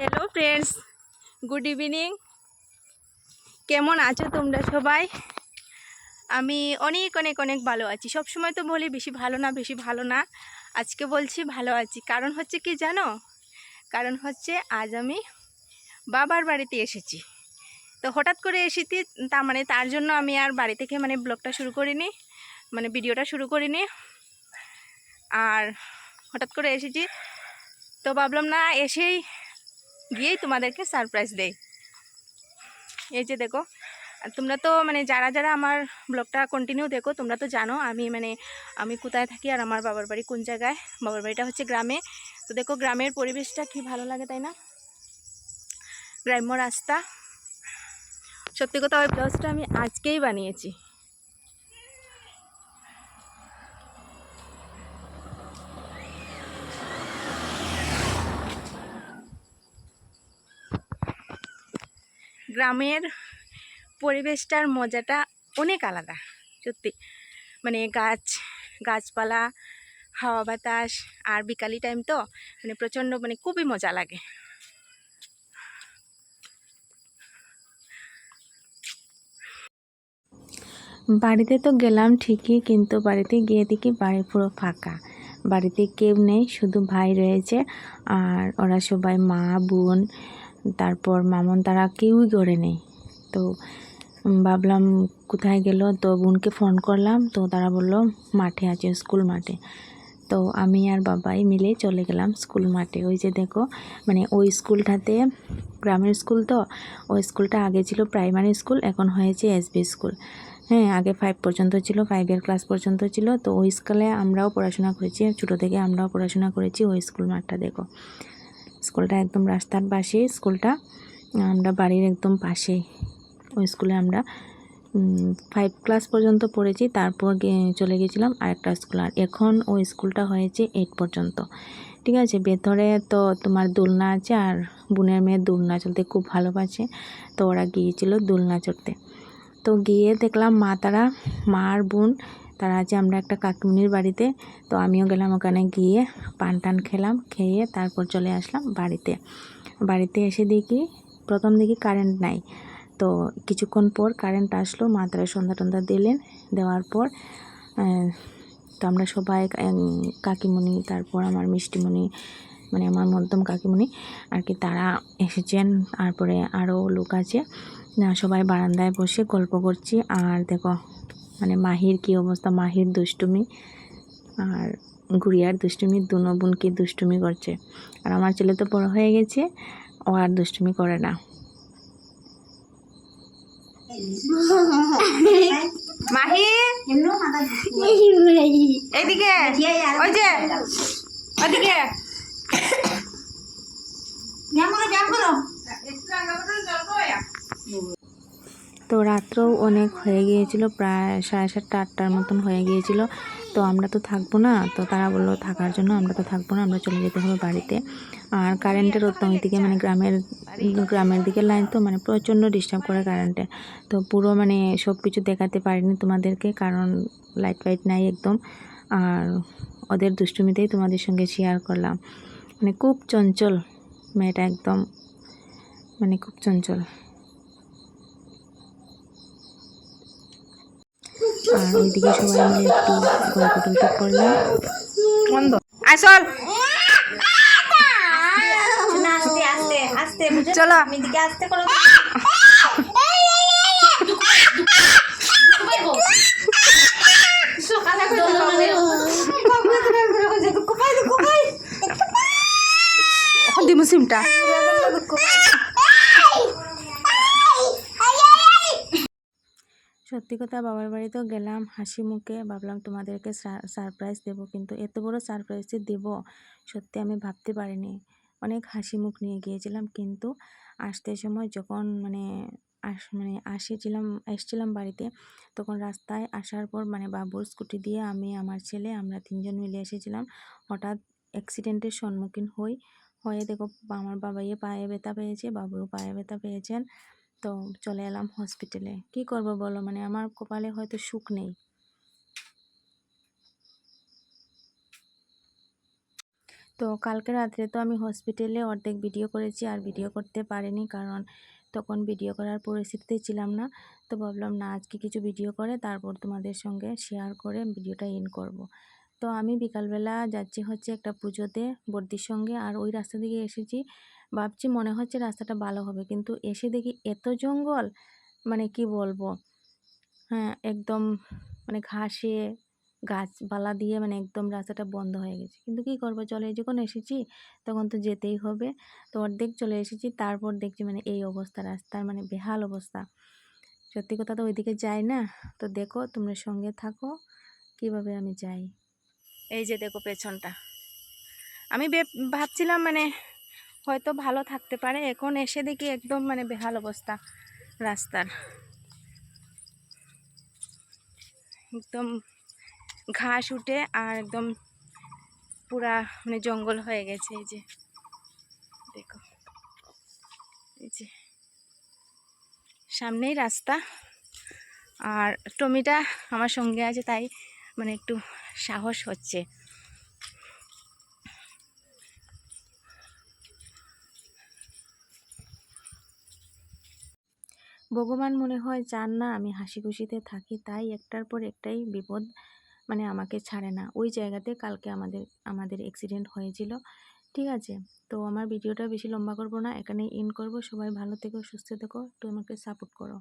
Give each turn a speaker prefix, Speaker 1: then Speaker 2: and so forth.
Speaker 1: Hello friends good evening কেমন আছো তোমরা সবাই? আমি অনেক অনেক অনেক ভালো আছি। সব সময় তো বলি বেশি ভালো না, বেশি ভালো না। আজকে বলছি ভালো আছি। কারণ হচ্ছে কি জানো? কারণ হচ্ছে আজ আমি বাবার বাড়িতে এসেছি। তো হঠাৎ করে এসেছি, তা মানে তার জন্য আমি আর বাড়ি থেকে মানে ব্লগটা শুরু করিনি মানে ভিডিওটা শুরু করিনি। আর হঠাৎ করে এসেছি। তো ভাবলাম না, এসেই গিয়েই তোমাদেরকে সারপ্রাইজ দেই। এই যে দেখো তোমরা তো মানে যারা যারা আমার ব্লগটা কন্টিনিউ দেখো, তোমরা তো জানো আমি মানে আমি কোথায় থাকি আর আমার বাবার বাড়ি কোন জায়গায়? বাবার বাড়িটা হচ্ছে গ্রামে। তো দেখো গ্রামের পরিবেশটা কি ভালো লাগে তাই না? গ্রাম্য রাস্তা। সত্যি কথা ওই ব্লাউজটা আমি আজকেই বানিয়েছি। গ্রামের পরিবেশটার মজাটা অনেক আলাদা, সত্যি। মানে গাছ, গাছপালা, হাওয়া বাতাস আর বিকালি টাইম তো মানে প্রচণ্ড মানে খুবই মজা লাগে।
Speaker 2: বাড়িতে তো গেলাম ঠিকই, কিন্তু বাড়িতে গিয়ে দেখি বাড়ি পুরো ফাঁকা। বাড়িতে কেউ নেই, শুধু ভাই রয়েছে আর ওরা সবাই মা, বোন তারপর মামন তারা কেউই ঘরে নেই। তো ভাবলাম কোথায় গেল? তো বোনকে ফোন করলাম। তো তারা বলল, মাঠে আছে, স্কুল মাঠে। তো আমি আর বাবাই মিলে চলে গেলাম স্কুল মাঠে। ওই যে দেখো মানে ওই স্কুলটাতে, গ্রামের স্কুল তো, ওই স্কুলটা আগে ছিল প্রাইমারি স্কুল, এখন হয়েছে এসবি স্কুল। হ্যাঁ আগে ফাইভ পর্যন্ত ছিল ফাইভের ক্লাস পর্যন্ত ছিল। তো ওই স্কুলে আমরাও পড়াশোনা করেছি, ছোটো থেকে আমরাও পড়াশোনা করেছি ওই স্কুল মাঠটা দেখো। স্কুলটা একদম রাস্তার পাশে স্কুলটা। আমরা বাড়ির একদম পাশে ওই স্কুলে আমরা ফাইভ ক্লাস পর্যন্ত পড়েছি, তারপর চলে গেছিলাম আরেকটা স্কুল। আর এখন ওই স্কুলটা হয়েছে এইট পর্যন্ত। ঠিক আছে, ভেতরে তো তোমার দোলনা আছে আর বোনের মেয়ে দোলনা চলতে খুব ভালোবাসে তো ওরা গিয়েছিল দোলনা চড়তে। তো গিয়ে দেখলাম মা তারা, মা আর বোন তারা আছে আমরা একটা কাকিমনির বাড়িতে, তো আমিও গেলাম ওখানে গিয়ে পান টান খেলাম, খেয়ে তারপর চলে আসলাম বাড়িতে। বাড়িতে এসে দেখি প্রথম দেখি কারেন্ট নাই। তো কিছুক্ষণ পর কারেন্ট আসলো, মা তারা সন্ধ্যা টন্ধা দিলেন, দেওয়ার পর তো আমরা সবাই কাকিমণি, তারপর আমার মিষ্টিমণি মানে আমার মধ্যম কাকিমণি, আর কি তারা এসেছেন, তারপরে আরও লোক আছে। সবাই বারান্দায় বসে গল্প করছি, আর দেখো মানে মাহির কি অবস্থা? মাহির দুষ্টুমি আর গুড়িয়ার দুষ্টুমি, দুনো বোন কি দুষ্টুমি করছে। আর আমার ছেলে তো বড় হয়ে গেছে, ও আর দুষ্টুমি করে না।
Speaker 1: মাহি! এইদিকে ওই যে ওইদিকে
Speaker 2: তো রাত্রেও অনেক হয়ে গিয়েছিল, প্রায় সাড়ে সাতটা, আটটার মতন হয়ে গিয়েছিল। তো আমরা তো থাকব না, তো তারা বলল থাকার জন্য আমরা তো থাকব না, আমরা চলে যেতে হবে বাড়িতে। আর কারেন্টের ওই দিকে মানে গ্রামের গ্রামের দিকে লাইন তো মানে প্রচণ্ড ডিস্টার্ব করে কারেন্টে। তো পুরো মানে সব কিছু দেখাতে পারিনি তোমাদেরকে, কারণ লাইট ফাইট নাই একদম। আর ওদের দুষ্টুমিতেই তোমাদের সঙ্গে শেয়ার করলাম। মানে খুব চঞ্চল মেয়েটা একদম। মানে খুব চঞ্চল। আর ওইদিকে সবাই মিলে একটু গল্প টল্প করলাম।
Speaker 1: বন্ধ। আসল
Speaker 3: আস্তে আস্তে আস্তে
Speaker 1: চলো।
Speaker 3: আমি দিকে আস্তে করো।
Speaker 1: দিমু সিমটা।
Speaker 2: সত্যি কথা বাবার বাড়িতেও গেলাম, হাসি মুখে ভাবলাম তোমাদেরকে সারপ্রাইজ দেবো, কিন্তু এত বড় সারপ্রাইজ যে দেবো, সত্যি আমি ভাবতে পারিনি। অনেক হাসি মুখ নিয়ে গিয়েছিলাম, কিন্তু আসতে সময় যখন মানে আস মানে আসেছিলাম, এসছিলাম বাড়িতে, তখন রাস্তায় আসার পর মানে বাবুর স্কুটি দিয়ে আমি, আমার ছেলে, আমরা তিনজন মিলে এসেছিলাম। হঠাৎ অ্যাক্সিডেন্টের সম্মুখীন হই, হয়ে দেখো আমার বাবাইয়ে পায়ে ব্যথা পেয়েছে, বাবুও পায়ে ব্যথা পেয়েছেন। তো চলে এলাম হসপিটালে কি করব বলো? মানে আমার কপালে হয়তো সুখ নেই। তো কালকে রাত্রে তো আমি হসপিটালে অর্ধেক ভিডিও করেছি, আর ভিডিও করতে পারিনি কারণ তখন ভিডিও করার পরিস্থিতিতে ছিলাম না। তো ভাবলাম, না, আজকে কিছু ভিডিও করে, তারপর তোমাদের সঙ্গে শেয়ার করে ভিডিওটা ইন করব। তো আমি বিকালবেলা যাচ্ছি হচ্ছে একটা পুজোতে বর্দির সঙ্গে, আর ওই রাস্তা দিকে এসেছি। ভাবছি মনে হচ্ছে রাস্তাটা ভালো হবে। কিন্তু এসে দেখি এত জঙ্গল মানে কি বলব? হ্যাঁ একদম মানে ঘাসে, গাছপালা দিয়ে মানে একদম রাস্তাটা বন্ধ হয়ে গেছে। কিন্তু কি করব? চলে যখন এসেছি, তখন তো যেতেই হবে। তো অর্ধেক চলে এসেছি, তারপর দেখছি মানে এই অবস্থা, রাস্তার মানে বেহাল অবস্থা। সত্যি কথা তো ওইদিকে যাই না? তো দেখো, তোমরা সঙ্গে থাকো, কীভাবে আমি যাই?
Speaker 1: এই যে দেখো পেছনটা। আমি ভাবছিলাম মানে হয়তো ভালো থাকতে পারে। এখন এসে দেখি একদম মানে বেহাল অবস্থা রাস্তার। একদম ঘাস উঠে আর একদম পুরা মানে জঙ্গল হয়ে গেছে এই যে। দেখো। এই যে। সামনেই রাস্তা। আর টমিটা আমার সঙ্গে আছে, তাই মানে একটু সাহস হচ্ছে।
Speaker 2: ভগবান মনে হয় চান না আমি হাসি খুশিতে থাকি, তাই একটার পর একটাই বিপদ মানে আমাকে ছাড়ে না। ওই জায়গাতে কালকে আমাদের আমাদের অ্যাক্সিডেন্ট হয়েছিল, ঠিক আছে? তো আমার ভিডিওটা বেশি লম্বা করব না এখানে ইন করব। সবাই ভালো থেকো, সুস্থ থেকো একটু আমাকে সাপোর্ট করো।